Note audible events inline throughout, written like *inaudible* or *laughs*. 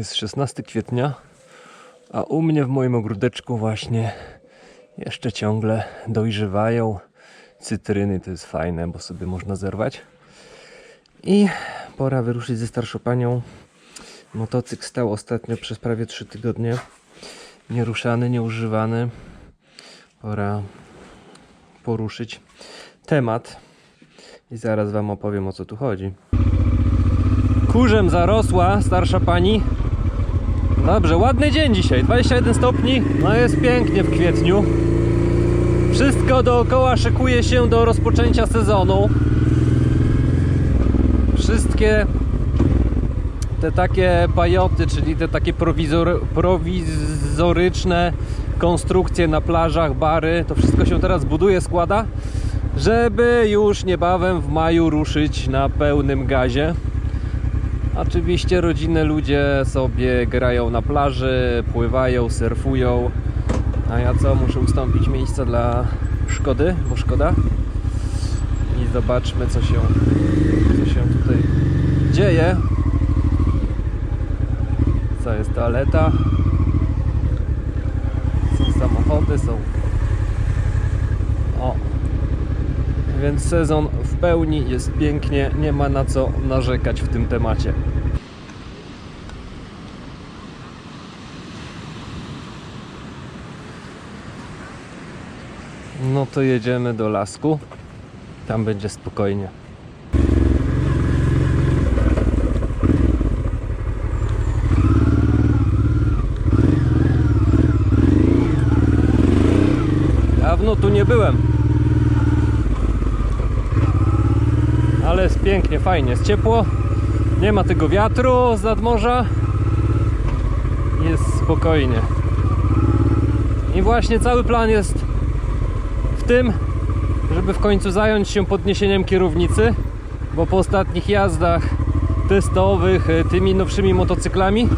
Jest 16 kwietnia, a u mnie w moim ogródeczku właśnie jeszcze ciągle dojrzewają cytryny. To jest fajne, bo sobie można zerwać. I pora wyruszyć ze starszą panią. Motocykl stał ostatnio przez prawie 3 tygodnie. Nieruszany, nieużywany. Pora poruszyć temat i zaraz Wam opowiem o co tu chodzi. Kurzem zarosła starsza pani. Dobrze, ładny dzień dzisiaj, 21 stopni, no jest pięknie w kwietniu. Wszystko dookoła szykuje się do rozpoczęcia sezonu. Wszystkie te takie pajoty, czyli te takie prowizor, prowizoryczne konstrukcje na plażach, bary, to wszystko się teraz buduje, składa, żeby już niebawem w maju ruszyć na pełnym gazie. Oczywiście rodzinne ludzie sobie grają na plaży, pływają, surfują. A ja co? Muszę ustąpić miejsca dla Szkody, bo szkoda. I zobaczmy co się, co się tutaj dzieje. Co jest toaleta? Są samochody, są. O. Więc sezon w pełni jest pięknie, nie ma na co narzekać w tym temacie. No to jedziemy do lasku. Tam będzie spokojnie. Dawno tu nie byłem. Ale jest pięknie, fajnie, jest ciepło. Nie ma tego wiatru z nadmorza. Jest spokojnie. I właśnie cały plan jest w tym, żeby w końcu zająć się podniesieniem kierownicy, bo po ostatnich jazdach testowych e, tymi nowszymi motocyklami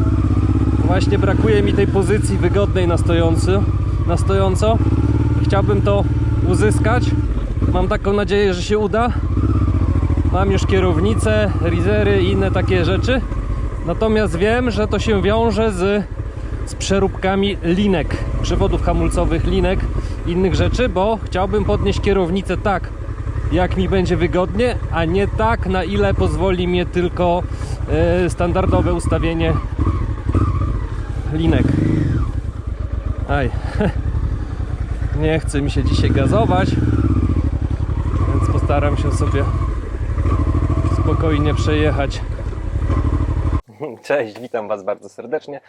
właśnie brakuje mi tej pozycji wygodnej na stojąco. Na stojąco. Chciałbym to uzyskać. Mam taką nadzieję, że się uda. Mam już kierownicę, rizery i inne takie rzeczy. Natomiast wiem, że to się wiąże z, z przeróbkami linek, przewodów hamulcowych, linek, innych rzeczy, bo chciałbym podnieść kierownicę tak, jak mi będzie wygodnie, a nie tak, na ile pozwoli mnie tylko e, standardowe ustawienie linek. Aj, *laughs* nie chce mi się dzisiaj gazować, więc postaram się sobie spokojnie przejechać. Cześć, witam Was bardzo serdecznie.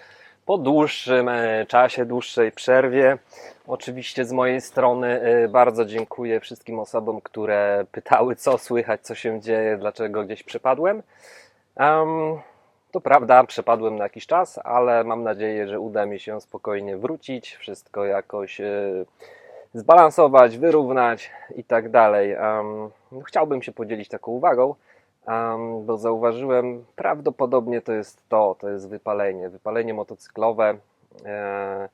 Po dłuższym e, czasie, dłuższej przerwie, oczywiście z mojej strony e, bardzo dziękuję wszystkim osobom, które pytały, co słychać, co się dzieje, dlaczego gdzieś przepadłem. Em, to prawda, przepadłem na jakiś czas, ale mam nadzieję, że uda mi się spokojnie wrócić, wszystko jakoś e, zbalansować, wyrównać i tak dalej. No, chciałbym się podzielić taką uwagą. Um, bo zauważyłem, prawdopodobnie to jest to, to jest wypalenie, wypalenie motocyklowe. E,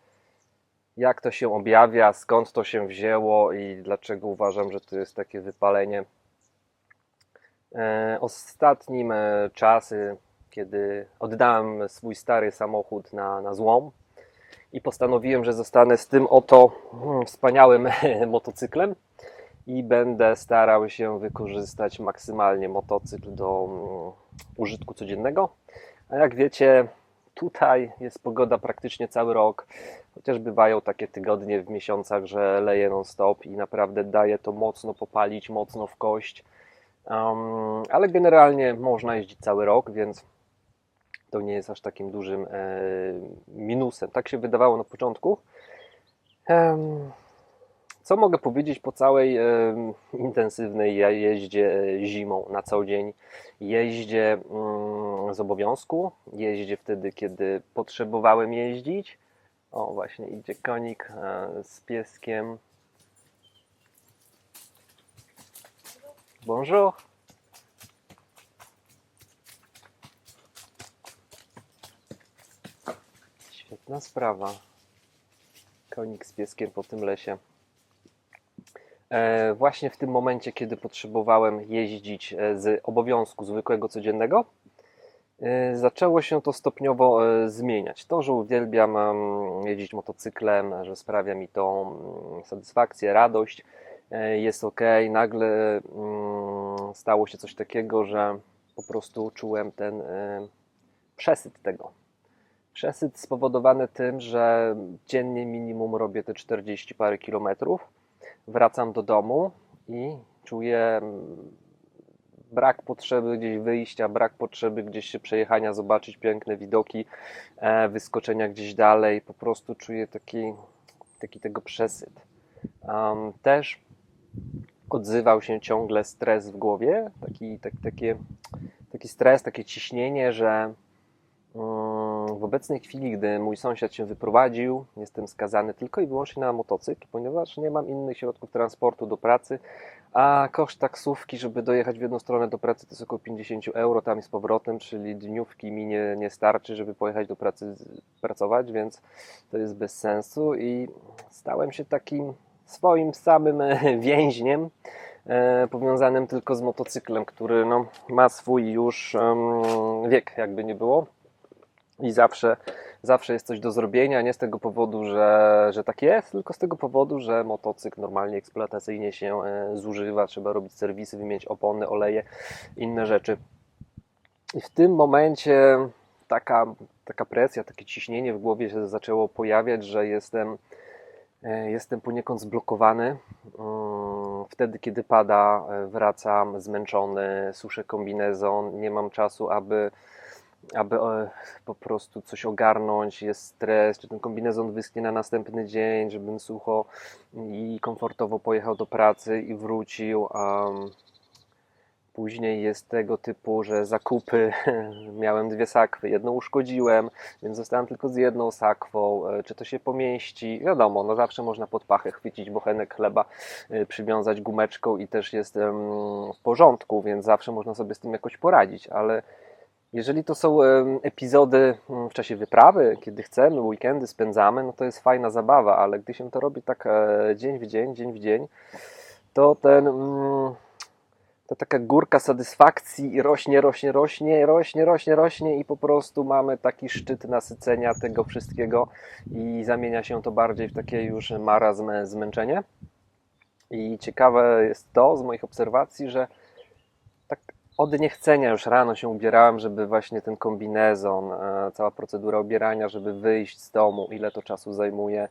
jak to się objawia, skąd to się wzięło i dlaczego uważam, że to jest takie wypalenie. E, ostatnim e, czasy, kiedy oddałem swój stary samochód na, na złom i postanowiłem, że zostanę z tym oto hmm, wspaniałym *laughs* motocyklem i będę starał się wykorzystać maksymalnie motocykl do mm, użytku codziennego. A jak wiecie, tutaj jest pogoda praktycznie cały rok, chociaż bywają takie tygodnie w miesiącach, że leje non-stop i naprawdę daje to mocno popalić, mocno w kość. Um, ale generalnie można jeździć cały rok, więc to nie jest aż takim dużym e, minusem. Tak się wydawało na początku. Em, co mogę powiedzieć po całej e, intensywnej jeździe zimą na co dzień? Jeździe mm, z obowiązku, jeździe wtedy, kiedy potrzebowałem jeździć. O, właśnie idzie konik e, z pieskiem. Bonjour. Świetna sprawa. Konik z pieskiem po tym lesie. E, właśnie w tym momencie, kiedy potrzebowałem jeździć e, z obowiązku zwykłego, codziennego, e, zaczęło się to stopniowo zmieniać. To, że uwielbiam jeździć motocyklem, że sprawia mi to mm, satysfakcję, radość, jest ok. Nagle mm, stało się coś takiego, że po prostu czułem ten przesyt tego. Przesyt spowodowany tym, że dziennie minimum robię te 40 parę kilometrów. Wracam do domu i czuję brak potrzeby gdzieś wyjścia, brak potrzeby gdzieś się przejechania, zobaczyć piękne widoki, e, wyskoczenia gdzieś dalej. Po prostu czuję taki, taki tego przesyt. Um, też odzywał się ciągle stres w głowie, taki, tak, takie, taki stres, takie ciśnienie, że Mm, W obecnej chwili, gdy mój sąsiad się wyprowadził, jestem skazany tylko i wyłącznie na motocykl, ponieważ nie mam innych środków transportu do pracy, a koszt taksówki, żeby dojechać w jedną stronę do pracy, to jest około 50 euro tam i z powrotem, czyli dniówki mi nie, nie starczy, żeby pojechać do pracy pracować, więc to jest bez sensu i stałem się takim swoim samym *laughs* więźniem, e, powiązanym tylko z motocyklem, który no, ma swój już em, wiek, jakby nie było i zawsze, zawsze jest coś do zrobienia, nie z tego powodu, że, że tak jest, tylko z tego powodu, że motocykl normalnie eksploatacyjnie się e, zużywa, trzeba robić serwisy, wymienić opony, oleje, inne rzeczy. I w tym momencie taka, taka presja, takie ciśnienie w głowie się zaczęło pojawiać, że jestem, e, jestem poniekąd zblokowany. Mm, Wtedy, kiedy pada, e, wracam zmęczony, suszę kombinezon, nie mam czasu, aby aby e, po prostu coś ogarnąć, jest stres, czy ten kombinezon wyschnie na następny dzień, żebym sucho i komfortowo pojechał do pracy i wrócił. Um, później jest tego typu, że zakupy, *laughs* miałem dwie sakwy, jedną uszkodziłem, więc zostałem tylko z jedną sakwą, E, czy to się pomieści, wiadomo, no zawsze można pod pachę chwycić bochenek chleba, e, przywiązać gumeczką i też jest w porządku, więc zawsze można sobie z tym jakoś poradzić, ale jeżeli to są epizody mm, w czasie wyprawy, kiedy chcemy, weekendy spędzamy, no to jest fajna zabawa, ale gdy się to robi tak e, dzień w dzień, dzień w dzień, to ten, mm, to taka górka satysfakcji rośnie, rośnie, rośnie, rośnie, rośnie, rośnie i po prostu mamy taki szczyt nasycenia tego wszystkiego i zamienia się to bardziej w takie już marazm, zmęczenie. I ciekawe jest to z moich obserwacji, że od niechcenia już rano się ubierałem, żeby właśnie ten kombinezon, e, cała procedura ubierania, żeby wyjść z domu, ile to czasu zajmuje.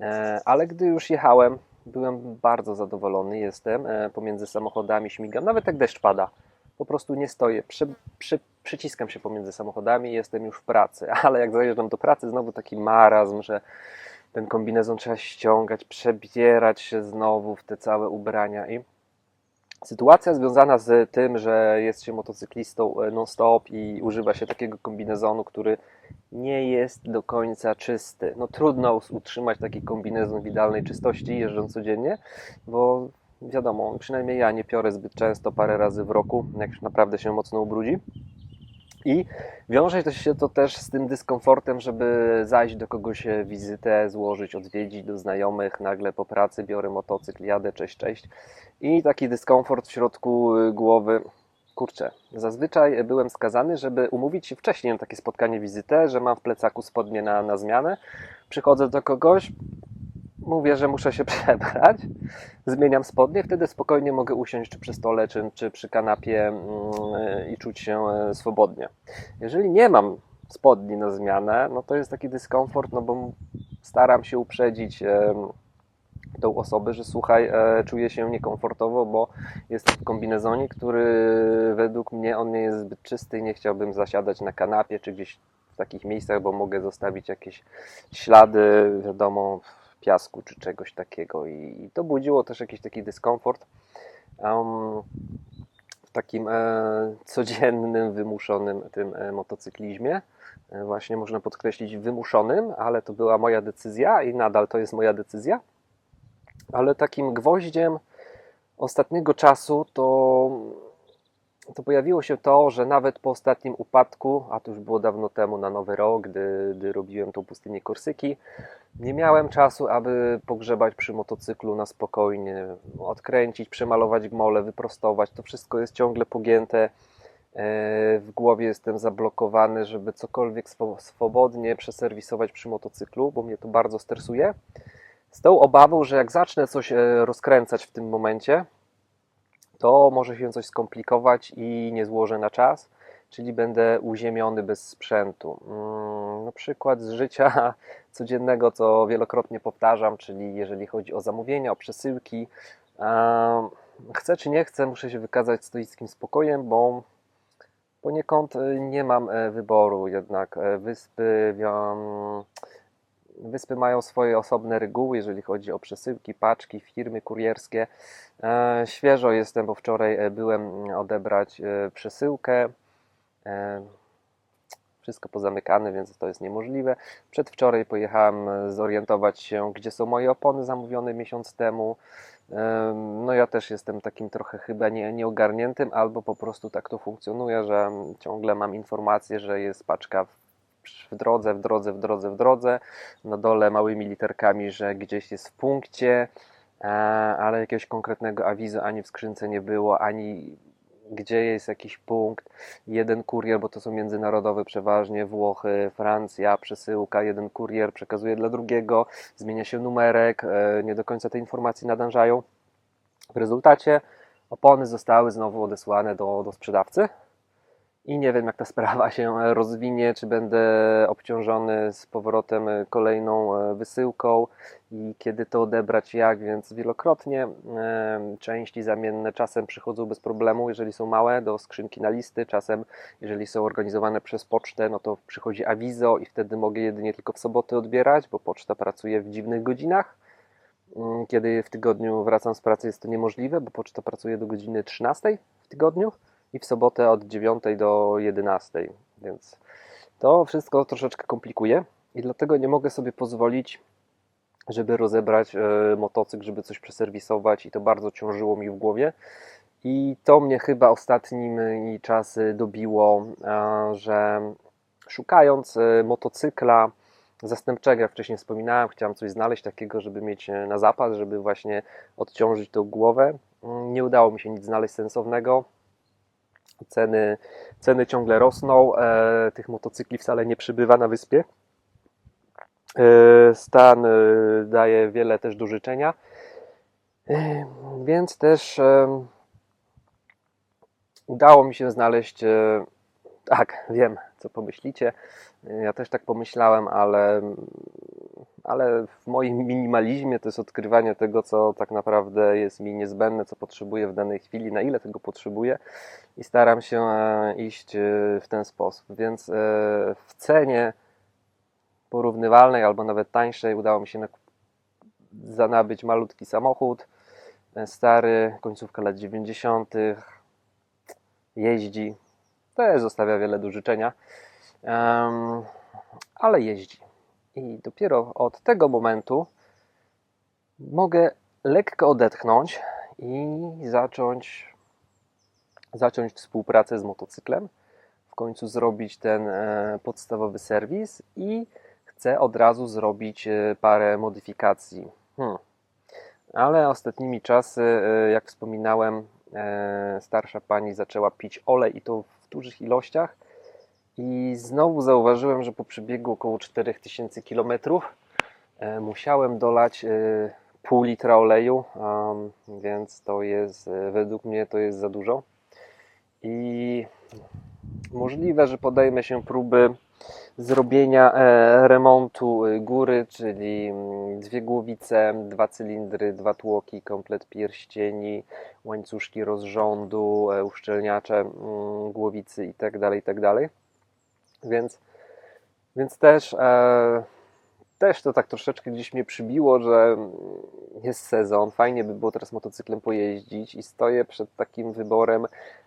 E, Ale gdy już jechałem, byłem bardzo zadowolony, jestem e, pomiędzy samochodami, śmigam, nawet jak deszcz pada. Po prostu nie stoję, przy, przy, przyciskam się pomiędzy samochodami i jestem już w pracy, *laughs* ale jak zajeżdżam do pracy, znowu taki marazm, że ten kombinezon trzeba ściągać, przebierać się znowu w te całe ubrania i Sytuacja związana z tym, że jest się motocyklistą e, non-stop i używa się takiego kombinezonu, który nie jest do końca czysty. No trudno utrzymać taki kombinezon w idealnej czystości jeżdżąc codziennie, bo wiadomo, przynajmniej ja nie piorę zbyt często, parę razy w roku, jak naprawdę się mocno ubrudzi. I wiąże się to też z tym dyskomfortem, żeby zajść do kogoś e, wizytę, złożyć, odwiedzić do znajomych, nagle po pracy biorę motocykl, jadę, cześć, cześć. I taki dyskomfort w środku y, głowy. Kurczę, zazwyczaj byłem skazany, żeby umówić się wcześniej na takie spotkanie, wizytę, że mam w plecaku spodnie na, na zmianę. Przychodzę do kogoś, mówię, że muszę się *laughs* przebrać, zmieniam spodnie, wtedy spokojnie mogę usiąść czy przy stole, czy, czy przy kanapie mm, i czuć się e, swobodnie. Jeżeli nie mam spodni na zmianę, no to jest taki dyskomfort, no bo staram się uprzedzić em, tą osobę, że słuchaj, e, czuję się niekomfortowo, bo jestem w kombinezonie, który według mnie on nie jest zbyt czysty i nie chciałbym zasiadać na kanapie czy gdzieś w takich miejscach, bo mogę zostawić jakieś ślady, wiadomo, piasku czy czegoś takiego i, i to budziło też jakiś taki dyskomfort um, w takim e, codziennym, wymuszonym tym e, motocyklizmie. E, właśnie można podkreślić wymuszonym, ale to była moja decyzja i nadal to jest moja decyzja ale takim gwoździem ostatniego czasu to, to pojawiło się to, że nawet po ostatnim upadku, a to już było dawno temu na Nowy Rok, gdy, gdy robiłem tą pustynię Korsyki, nie miałem czasu, aby pogrzebać przy motocyklu na spokojnie, odkręcić, przemalować gmole, wyprostować. To wszystko jest ciągle pogięte. w głowie jestem zablokowany, żeby cokolwiek swo- swobodnie przeserwisować przy motocyklu, bo mnie to bardzo stresuje. Z tą obawą, że jak zacznę coś e, rozkręcać w tym momencie, to może się coś skomplikować i nie złożę na czas, czyli będę uziemiony bez sprzętu. Mm, Na przykład z życia *laughs* codziennego, co wielokrotnie powtarzam, czyli jeżeli chodzi o zamówienia, o przesyłki, chcę czy nie chcę, muszę się wykazać stoickim spokojem, bo poniekąd e, nie mam e, wyboru. Jednak e, wyspy, wyspy mają swoje osobne reguły, jeżeli chodzi o przesyłki, paczki, firmy kurierskie. E, Świeżo jestem, bo wczoraj e, byłem odebrać e, przesyłkę. Wszystko pozamykane, więc to jest niemożliwe. Przedwczoraj pojechałem zorientować się, gdzie są moje opony zamówione miesiąc temu. Em, No ja też jestem takim trochę chyba nie, nieogarniętym, albo po prostu tak to funkcjonuje, że ciągle mam informację, że jest paczka w, w drodze, w drodze, w drodze, w drodze. Na dole małymi literkami, że gdzieś jest w punkcie, e, ale jakiegoś konkretnego awizu ani w skrzynce nie było, ani gdzie jest jakiś punkt. Jeden kurier, bo to są międzynarodowe przeważnie, Włochy, Francja, przesyłka, jeden kurier przekazuje dla drugiego, zmienia się numerek, e, nie do końca te informacje nadążają. W rezultacie opony zostały znowu odesłane do, do sprzedawcy i nie wiem, jak ta sprawa się rozwinie, czy będę obciążony z powrotem kolejną e, wysyłką i kiedy to odebrać, jak, więc wielokrotnie e, części zamienne czasem przychodzą bez problemu, jeżeli są małe, do skrzynki na listy, czasem jeżeli są organizowane przez pocztę, no to przychodzi awizo i wtedy mogę jedynie tylko w soboty odbierać, bo poczta pracuje w dziwnych godzinach. Mm, Kiedy w tygodniu wracam z pracy jest to niemożliwe, bo poczta pracuje do godziny 13 w tygodniu i w sobotę od 9 do 11, więc to wszystko troszeczkę komplikuje i dlatego nie mogę sobie pozwolić, żeby rozebrać e, motocykl, żeby coś przeserwisować i to bardzo ciążyło mi w głowie. I to mnie chyba ostatnimi czasy dobiło, e, że szukając e, motocykla zastępczego, jak wcześniej wspominałem, chciałem coś znaleźć takiego, żeby mieć na zapas, żeby właśnie odciążyć tą głowę. Mm, Nie udało mi się nic znaleźć sensownego. Ceny, ceny ciągle rosną, e, tych motocykli wcale nie przybywa na wyspie. E, Stan e, daje wiele też do życzenia. Więc też udało mi się znaleźć. Tak, wiem, co pomyślicie. Ja też tak pomyślałem, ale, ale w moim minimalizmie to jest odkrywanie tego, co tak naprawdę jest mi niezbędne, co potrzebuję w danej chwili, na ile tego potrzebuję i staram się e, iść e, w ten sposób. Więc e, w cenie porównywalnej albo nawet tańszej udało mi się zanabyć malutki samochód, stary, końcówka lat 90. Jeździ, też zostawia wiele do życzenia, ale jeździ. I dopiero od tego momentu mogę lekko odetchnąć i zacząć, zacząć współpracę z motocyklem. W końcu zrobić ten e, podstawowy serwis i chcę od razu zrobić e, parę modyfikacji. Hmm. Ale ostatnimi czasy, e, jak wspominałem, starsza pani zaczęła pić olej i to w dużych ilościach. I znowu zauważyłem, że po przebiegu około 4000 km e, musiałem dolać e, pół litra oleju, więc to jest, e, według mnie to jest za dużo. I możliwe, że podejmę się próby zrobienia remontu góry, czyli mm, dwie głowice, dwa cylindry, dwa tłoki, komplet pierścieni, łańcuszki rozrządu, uszczelniacze mm, głowicy itd., itd. Więc, więc też, e, też to tak troszeczkę gdzieś mnie przybiło, że jest sezon, fajnie by było teraz motocyklem pojeździć i stoję przed takim wyborem,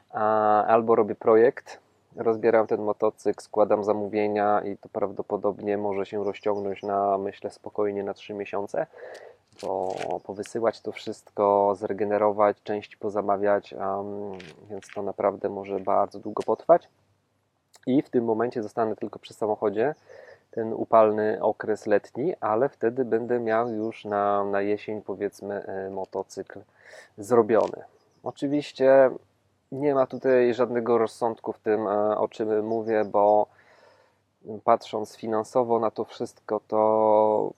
a, albo robię projekt, rozbieram ten motocykl, składam zamówienia i to prawdopodobnie może się rozciągnąć na, myślę, spokojnie na 3 miesiące, bo powysyłać to wszystko, zregenerować, części pozamawiać, em, więc to naprawdę może bardzo długo potrwać. I w tym momencie zostanę tylko przy samochodzie, ten upalny okres letni, ale wtedy będę miał już na, na jesień, powiedzmy, e, motocykl zrobiony. Oczywiście nie ma tutaj żadnego rozsądku w tym, e, o czym mówię, bo patrząc finansowo na to wszystko, to,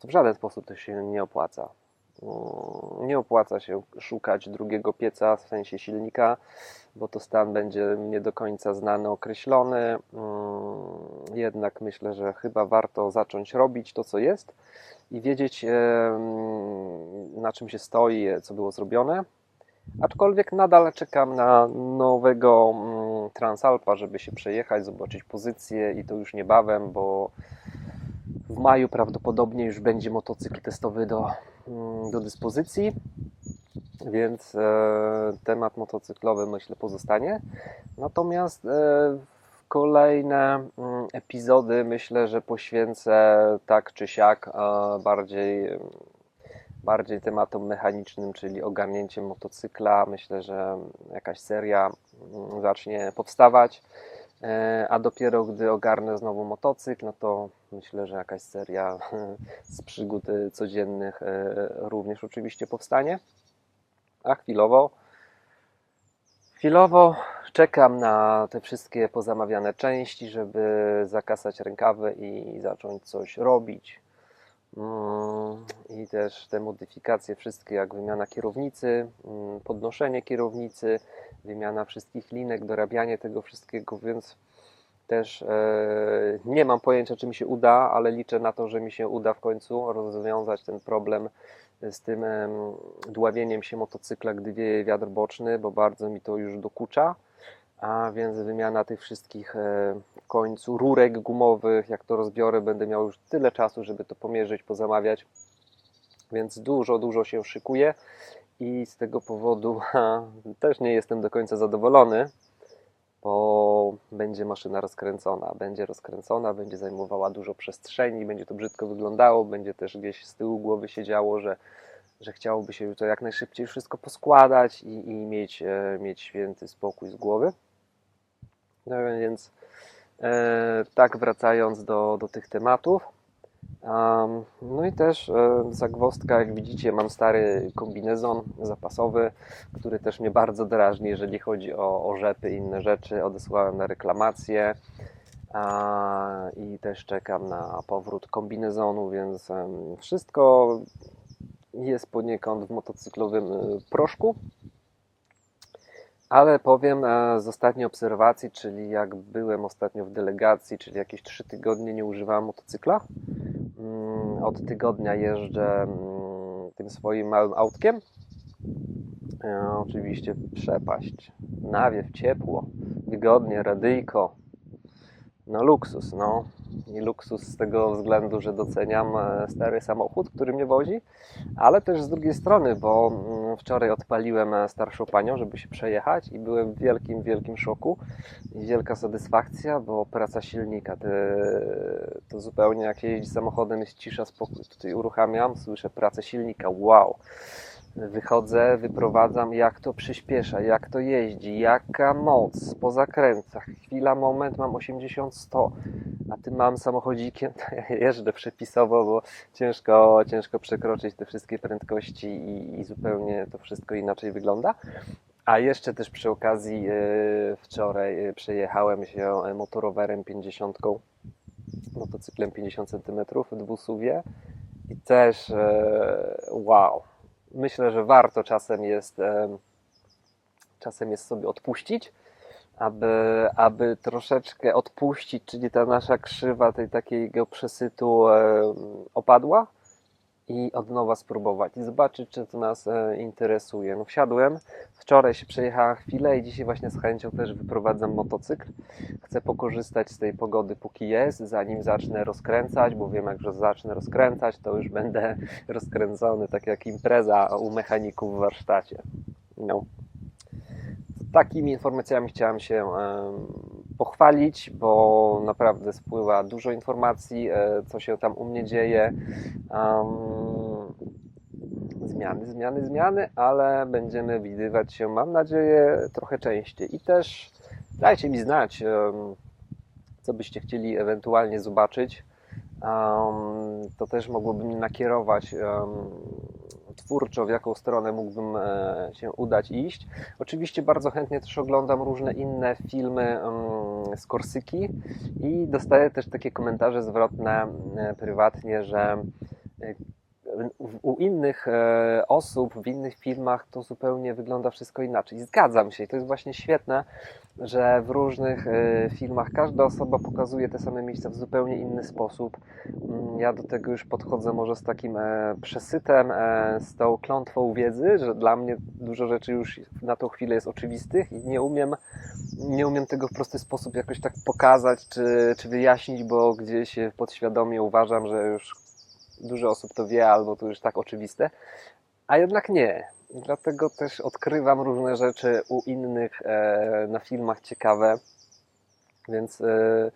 to w żaden sposób to się nie opłaca. Mm, Nie opłaca się szukać drugiego pieca w sensie silnika, bo to stan będzie nie do końca znany, określony. Mm, Jednak myślę, że chyba warto zacząć robić to, co jest i wiedzieć, na czym się stoi, co było zrobione. Aczkolwiek nadal czekam na nowego mm, Transalpa, żeby się przejechać, zobaczyć pozycję i to już niebawem, bo w maju prawdopodobnie już będzie motocykl testowy do, mm, do dyspozycji, więc e, temat motocyklowy myślę pozostanie. Natomiast e, kolejne mm, epizody myślę, że poświęcę tak czy siak e, bardziej bardziej tematom mechanicznym, czyli ogarnięciem motocykla. Myślę, że jakaś seria mm, zacznie powstawać, E, a dopiero gdy ogarnę znowu motocykl, no to myślę, że jakaś seria *laughs* z przygód e, codziennych e, również oczywiście powstanie. A chwilowo Chwilowo czekam na te wszystkie pozamawiane części, żeby zakasać rękawy i zacząć coś robić. Mm, I też te modyfikacje wszystkie, jak wymiana kierownicy, mm, podnoszenie kierownicy, wymiana wszystkich linek, dorabianie tego wszystkiego, więc też e, nie mam pojęcia, czy mi się uda, ale liczę na to, że mi się uda w końcu rozwiązać ten problem z tym em, dławieniem się motocykla, gdy wieje wiatr boczny, bo bardzo mi to już dokucza. A więc wymiana tych wszystkich e, w końcu rurek gumowych, jak to rozbiorę, będę miał już tyle czasu, żeby to pomierzyć, pozamawiać. Więc dużo, dużo się szykuje i z tego powodu *laughs* też nie jestem do końca zadowolony, bo będzie maszyna rozkręcona. Będzie rozkręcona, będzie zajmowała dużo przestrzeni, będzie to brzydko wyglądało, będzie też gdzieś z tyłu głowy się działo, że, że chciałoby się to jak najszybciej wszystko poskładać i, i mieć, e, mieć święty spokój z głowy. No więc e, tak wracając do, do tych tematów. No i też e, zagwozdka, jak widzicie, mam stary kombinezon zapasowy, który też mnie bardzo drażni, jeżeli chodzi o, o rzepy i inne rzeczy. Odesłałem na reklamację i też czekam na powrót kombinezonu, więc wszystko jest poniekąd w motocyklowym y, proszku. Ale powiem e, z ostatniej obserwacji, czyli jak byłem ostatnio w delegacji, czyli jakieś 3 tygodnie nie używałem motocykla. Mm, Od tygodnia jeżdżę mm, tym swoim małym autkiem. E, Oczywiście przepaść, nawiew, ciepło, wygodnie, radyjko. No luksus, no. I luksus z tego względu, że doceniam e, stary samochód, który mnie wozi, ale też z drugiej strony, bo mm, wczoraj odpaliłem e, starszą panią, żeby się przejechać i byłem w wielkim, wielkim szoku i wielka satysfakcja, bo praca silnika, te, to zupełnie jak się jeździ samochodem, jest cisza, spokój. Tutaj uruchamiam, słyszę pracę silnika, wow. Wychodzę, wyprowadzam, jak to przyspiesza, jak to jeździ, jaka moc po zakrętach. Chwila, moment, mam 80-100, a tym mam samochodzikiem, *laughs* ja jeżdżę przepisowo, bo ciężko, ciężko przekroczyć te wszystkie prędkości i, i zupełnie to wszystko inaczej wygląda. A jeszcze też przy okazji e, wczoraj e, przejechałem się e, motorowerem 50, motocyklem 50 cm w dwusuwie i też wow. Myślę, że warto czasem jest em, czasem jest sobie odpuścić, aby, aby troszeczkę odpuścić, czyli ta nasza krzywa tej takiego przesytu em, opadła i od nowa spróbować i zobaczyć, czy to nas e, interesuje. No wsiadłem, wczoraj się przejechałem chwilę i dzisiaj właśnie z chęcią też wyprowadzam motocykl. Chcę pokorzystać z tej pogody póki jest, zanim zacznę rozkręcać, bo wiem, jak że zacznę rozkręcać, to już będę *laughs* rozkręcony, tak jak impreza u mechaników w warsztacie. No. Takimi informacjami chciałem się em, pochwalić, bo naprawdę spływa dużo informacji, e, co się tam u mnie dzieje. Zmiany, zmiany, zmiany, ale będziemy widywać się, mam nadzieję, trochę częściej. I też dajcie mi znać, co byście chcieli ewentualnie zobaczyć. To też mogłoby mnie nakierować twórczo, w jaką stronę mógłbym e, się udać iść. Oczywiście bardzo chętnie też oglądam różne inne filmy mm, z Korsyki i dostaję też takie komentarze zwrotne e, prywatnie, że e, u- innych e, osób, w innych filmach to zupełnie wygląda wszystko inaczej. Zgadzam się, i to jest właśnie świetne, że w różnych e, filmach każda osoba pokazuje te same miejsca w zupełnie inny sposób. Mm, Ja do tego już podchodzę może z takim e, przesytem, z tą klątwą wiedzy, że dla mnie dużo rzeczy już na tą chwilę jest oczywistych i nie umiem, nie umiem tego w prosty sposób jakoś tak pokazać czy, czy wyjaśnić, bo gdzieś podświadomie uważam, że już dużo osób to wie, albo to już tak oczywiste, a jednak nie. Dlatego też odkrywam różne rzeczy u innych e, na filmach ciekawe, więc, e,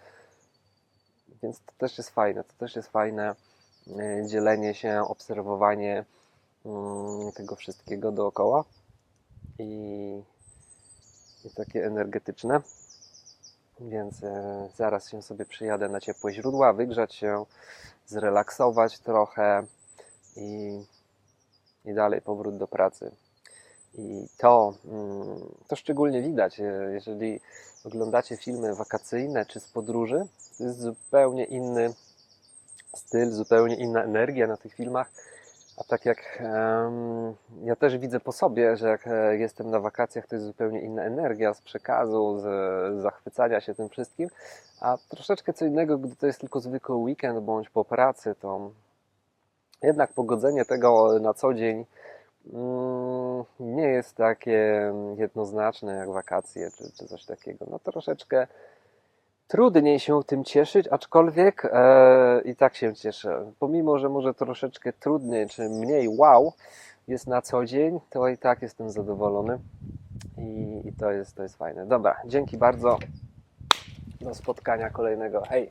więc to też jest fajne. To też jest fajne e, dzielenie się, obserwowanie mm, tego wszystkiego dookoła i, i takie energetyczne. Więc e, zaraz się sobie przyjadę na ciepłe źródła, wygrzać się, zrelaksować trochę i, i dalej powrót do pracy. I to, mm, to szczególnie widać, e, jeżeli oglądacie filmy wakacyjne czy z podróży, to jest zupełnie inny styl, zupełnie inna energia na tych filmach. A tak jak em, ja też widzę po sobie, że jak e, jestem na wakacjach, to jest zupełnie inna energia z przekazu, z, z zachwycania się tym wszystkim. A troszeczkę co innego, gdy to jest tylko zwykły weekend bądź po pracy, to jednak pogodzenie tego na co dzień mm, nie jest takie jednoznaczne jak wakacje czy, czy coś takiego. No troszeczkę trudniej się tym cieszyć, aczkolwiek e, i tak się cieszę. Pomimo, że może troszeczkę trudniej czy mniej wow jest na co dzień, to i tak jestem zadowolony i, i to, jest, to jest fajne. Dobra, dzięki bardzo. Do spotkania kolejnego. Hej!